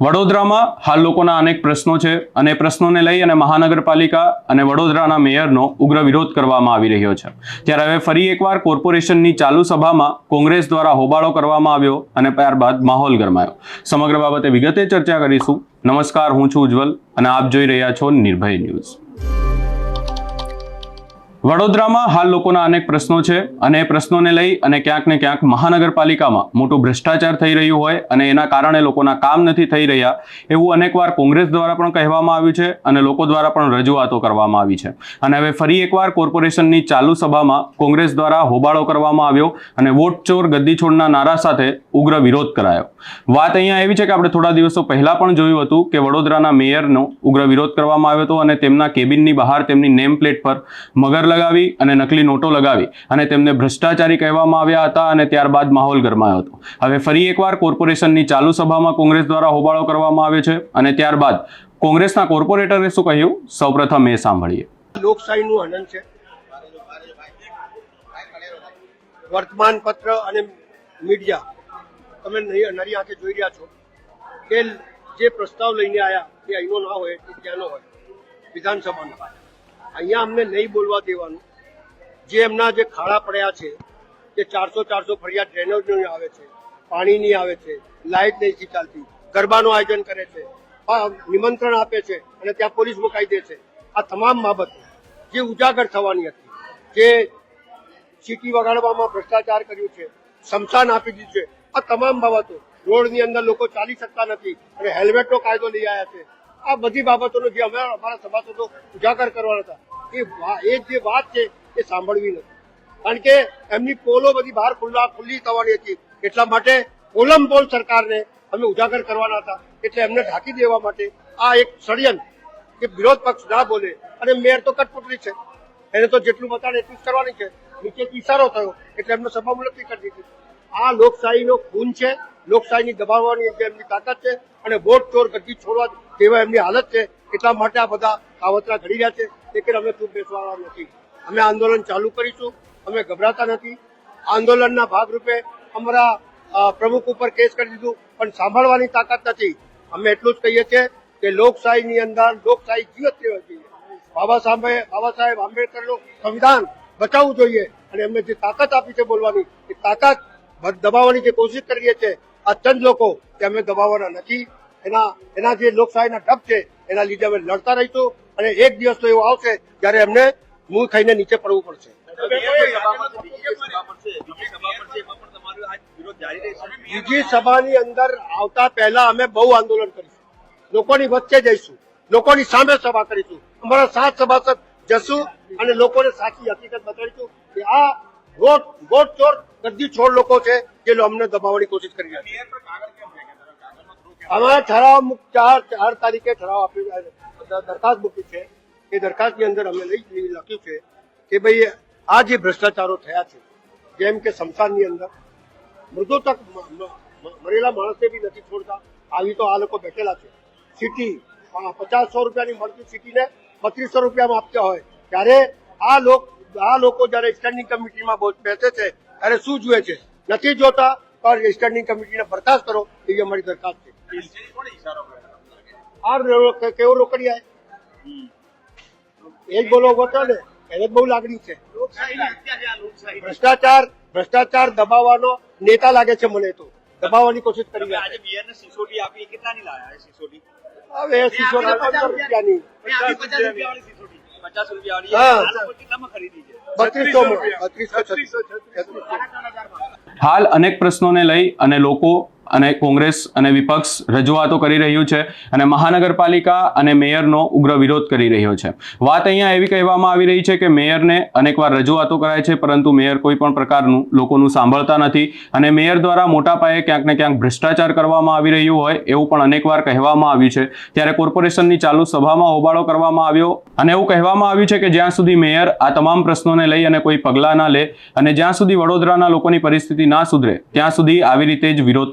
વડોદરામાં હાલ લોકોના અનેક પ્રશ્નો છે અને પ્રશ્નોને લઈ અને મહાનગરપાલિકા અને વડોદરાના મેયરનો ઉગ્ર વિરોધ કરવામાં આવી રહ્યો છે. ત્યારે હવે ફરી એકવાર કોર્પોરેશનની ચાલુ સભામાં કોંગ્રેસ દ્વારા હોબાળો કરવામાં આવ્યો અને ત્યારબાદ માહોલ ગરમાયો. સમગ્ર બાબતે વિગતે ચર્ચા કરીશું. નમસ્કાર, હું છું ઉજ્જવલ અને આપ જોઈ રહ્યા છો નિર્ભય ન્યૂઝ. વડોદરામાં હાલ લોકોના અનેક પ્રશ્નો છે અને પ્રશ્નોને લઈ અને ક્યાંક ને ક્યાંક મહાનગરપાલિકામાં મોટું ભ્રષ્ટાચાર થઈ રહ્યું હોય અને એના કારણે લોકોના કામ નથી થઈ રહ્યા એવું અનેકવાર કોંગ્રેસ દ્વારા પણ કહેવામાં આવ્યું છે અને લોકો દ્વારા પણ રજૂઆતો કરવામાં આવી છે. અને હવે ફરી એકવાર કોર્પોરેશનની ચાલુ સભામાં કોંગ્રેસ દ્વારા હોબાળો કરવામાં આવ્યો અને વોટ ચોર ગદ્દી છોડના નારા સાથે ઉગ્ર વિરોધ કરાયો. વાત અહીંયા એવી છે કે આપણે થોડા દિવસો પહેલા પણ જોયું હતું કે વડોદરાના મેયરનો ઉગ્ર વિરોધ કરવામાં આવ્યો હતો અને તેમના કેબિનની બહાર તેમની નેમ પ્લેટ પર મગર લગાવી અને નકલી નોટો લગાવી અને તેમને ભ્રષ્ટાચારી કહેવામાં આવ્યા હતા અને ત્યારબાદ માહોલ ગરમાયો હતો. હવે ફરી એકવાર કોર્પોરેશનની ચાલુ સભામાં કોંગ્રેસ દ્વારા હોબાળો કરવામાં આવ્યો છે અને ત્યારબાદ કોંગ્રેસના કોર્પોરેટરે શું કહ્યું? સૌપ્રથમ એ સાંભળીએ. લોકશાહીનું હનન છે. વર્તમાન પત્ર અને મીડિયા. તમે નરી આંખે જોઈ રહ્યા છો કે જે પ્રસ્તાવ લઈને આવ્યા એ અહીંનો ના હોય ત્યાંનો હોય, વિધાનસભાનો. અહીંયા અમને નહીં બોલવા દેવાનું. જે એમના જે ખાડા પડ્યા છે, જે ચારસો ચારસો ફરિયાદ ડ્રેનેજની આવે છે પાણીની આવે છે, લાઇટ નહીં ચાલતી ગરબાનું આયોજન કરે છે નિમંત્રણ આપે છે અને ત્યાં પોલીસ મુકાઈ દે છે. આ તમામ બાબતો જે ઉજાગર થવાની હતી, જે સીટી વગાડવામાં ભ્રષ્ટાચાર કર્યું છે સમસાન આપી દીધું છે, આ તમામ બાબતો રોડની અંદર લોકો ચાલી શકતા નથી અને હેલ્મેટનો કાયદો લઈ આવ્યા છે. આ બધી બાબતોનો જે અમે અમારા સભાસદો ઉજાગર કરવાના હતા એ જે વાત છે, એ સાંભળવી નથી. કારણ કે એમની પોલો બધી બહાર ખુલ્લા ખુલ્લી થવાની હતી. એટલા માટે પોલમ પોલ સરકારને અમે ઉજાગર કરવાના હતા. એટલે એમને ઢાંકી દેવા માટે આ એક ષડયંત્ર કે વિરોધ પક્ષ ના બોલે. અને મેયર તો કટપુટલી છે. એને તો જેટલું બતાડે એટલું જ કરવાની છે. નીચેથી ઇશારો થયો. એટલે એમને સભા મુલતવી કરી દીધી. આ લોકશાહીનો ખૂન છે. લોકશાહીની દબાવવાની એમની તાકાત છે. અને વોટ ચોર ગદ્દી છોડવા તેવા એમની હાલત છે. એટલા માટે આ બધા કાવતરા ઘડી રહ્યા છે લેકિન અમે ચૂપ બેસવાના નથી. અમે આંદોલન ચાલુ કરીશું, અમે ગભરાતા નથી. આંદોલનના ભાગરૂપે અમારા પ્રમુખ ઉપર કેસ કરી દીધું, પણ સાંભળવાની તાકાત નથી. અમે એટલું જ કહીએ છીએ કે લોકશાહીની અંદર, લોકશાહી જીવત રહેવા જોઈએ. બાબા સાહેબ બાબા સાહેબ આંબેડકરનું સંવિધાન બચાવવું જોઈએ. અને એમને જે તાકાત આપી છે બોલવાની, એ તાકાત દબાવવાની જે કોશિશ કરીએ છીએ આ ચંદ લોકો કે અમે દબાવવાના નથી. એના એના જે લોકશાહીના ઢબ છે, એના લીધે અમે લડતા રહીશું અને એક દિવસ તો એવો આવશે જ્યારે એમને મુંહ ખાઈને નીચે પડવું પડશે. બીજી સભાની અંદર આવતા પહેલા અમે બહુ આંદોલન કરીશું. લોકોની વચ્ચે જઈશું. લોકોની સામે સભા કરીશું. અમારા સાત સભાસદ જશું અને લોકોને સાચી હકીકત બતાવીશું કે આ વોટ વોટ ચોર ગદ્દી છોડ લોકો છે, જે અમને દબાવવાની કોશિશ કરી રહ્યા છે. અમારા ઠરાવ ચાર ચાર તારીખે ઠરાવ આપ્યો દરખાસ્ત મૂકી છે એ દરખાસ્તની અંદર અમે લઈ લખ્યું છે કે ભાઈ આ જે ભ્રષ્ટાચારો થયા છે, જેમ કે સમસાનની અંદર મૃદોતક મ- મ- મ- મરેલા માણસને બી નથી છોડતા. આવી તો આ લોકો બેઠેલા છે. સિટી પચાસસો રૂપિયાની મળતી સિટીને બત્રીસો રૂપિયામાં આપતા હોય. ત્યારે આ લોક આ લોકો જયારે સ્ટેન્ડિંગ કમિટીમાં બેસે છે, ત્યારે શું જુએ છે? નથી જોતા પણ સ્ટેન્ડિંગ કમિટીને બરખાસ્ત કરો એવી અમારી દરખાસ્ત છે. આ રો- કેવો રોકડિયા એ જ બોલો હતો ને એને બહુ લાગણી છે. ભ્રષ્ટાચાર ભ્રષ્ટાચાર દબાવવાનો નેતા લાગે છે મને તો. દબાવવાની કોશિશ કરી આજે મેયરને સિસોટી આપી કેટલાની લાયા સિસોટી હવે સિસોના પંદર રૂપિયાની પચાસ રૂપિયાવાળી સિસોટી પચાસ રૂપિયાવાળી. હા. આ લોકો કેટલામાં ખરીદી છે? બત્રીસો બત્રીસો છત્રીસો. હાલ અનેક પ્રશ્નોને લઈ અને લોકો અને કોંગ્રેસ અને વિપક્ષ રજૂઆતો કરી રહ્યું છે અને મહાનગરપાલિકા અને મેયરનો ઉગ્ર વિરોધ કરી રહ્યો છે. વાત અહીંયા એવી કહેવામાં આવી રહી છે કે મેયરને અનેકવાર રજૂઆતો કરાય છે, પરંતુ મેયર કોઈ પણ પ્રકારનું લોકોનું સાંભળતા નથી અને મેયર દ્વારા મોટા પાયે ક્યાંક ને ક્યાંક ભ્રષ્ટાચાર કરવામાં આવી રહ્યું હોય એવું પણ અનેકવાર કહેવામાં આવ્યું છે. ત્યારે કોર્પોરેશનની ચાલુ સભામાં હોબાળો કરવામાં આવ્યો અને એવું કહેવામાં આવ્યું છે કે જ્યાં સુધી મેયર આ તમામ પ્રશ્નોને લઈ અને કોઈ પગલાં ના લે અને જ્યાં સુધી વડોદરાના લોકોની પરિસ્થિતિ ના સુધરે, ત્યાં સુધી આવી રીતે જ વિરોધ